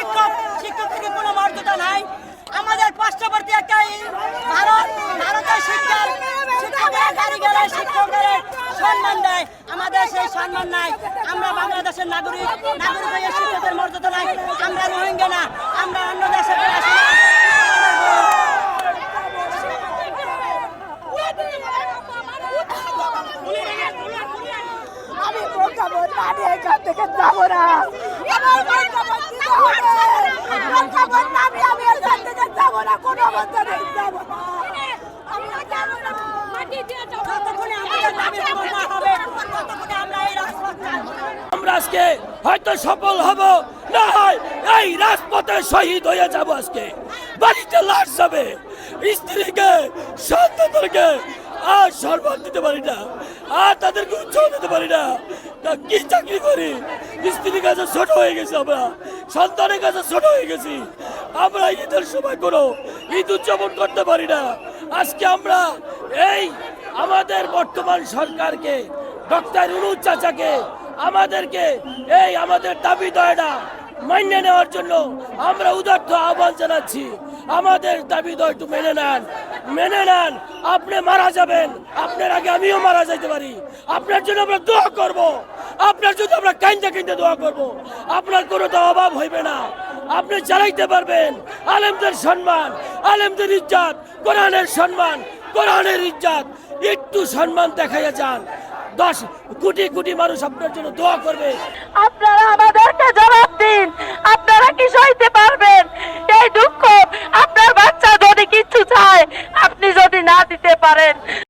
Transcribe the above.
শিক্ষক শিক্ষক থেকে কোনো মর্যাদা নাই। আমাদের পার্শ্ববর্তী একটা ভারত, ভারতের শিক্ষার শিক্ষকের গাড়ি গেলে শিক্ষকের সম্মান দেয় আমাদের সেই নাই। আমরা বাংলাদেশের নাগরিক নাগরিক শিক্ষকের মর্যাদা নাই। আমরা রোহিঙ্গা না। আমরা অন্য দেশে আমি যাব না। আমরা আজকে হয়তো সফল হব, না হয় এই রাজপথে শহীদ হয়ে যাব আজকে। বাড়িতে লাশ যাবে, স্ত্রীকে, সন্তানদেরকে আর সম্মান দিতে পারি না। আর তাদেরকে উৎসাহ দিতে পারি না। কি চাকরি করি? স্ত্রীর কাছে ছোট হয়ে গেছি আমরা। সন্তানের কাছে ছোট হয়ে গেছি। আমরা ঈদের সময় কোনো ঈদ উদযাপন করতে পারি না। আজকে আমরা এই আমাদের বর্তমান সরকারকে, ডক্টর উরুজ চাচাকে, আমাদেরকে এই আমাদের দাবি দয়টা মান্য নেওয়ার জন্য আমরা উদার্থ আহ্বান জানাচ্ছি। আমাদের দাবি একটু মেনে নেন। মেনে নেন, আপনি মারা যাবেন। আপনার আগে আমিও মারা যাইতে পারি। আপনার জন্য আমরা দোয়া করব। আপনার জন্য আমরা কাইন্দা কাইন্দা দোয়া করব। আপনার কোনো তো অভাব হইবে না। আপনি চালাইতে পারবেন। আলেমদের সম্মান, আলেমদের ইজ্জাত, কোরআনের সম্মান, কোরআনের ইজ্জত। একটু সম্মান দেখাইয়া যান। দশ কোটি কোটি মানুষ আপনার জন্য দোয়া করবে। আপনারা আমাদেরকে জবাব দিন। আপনারা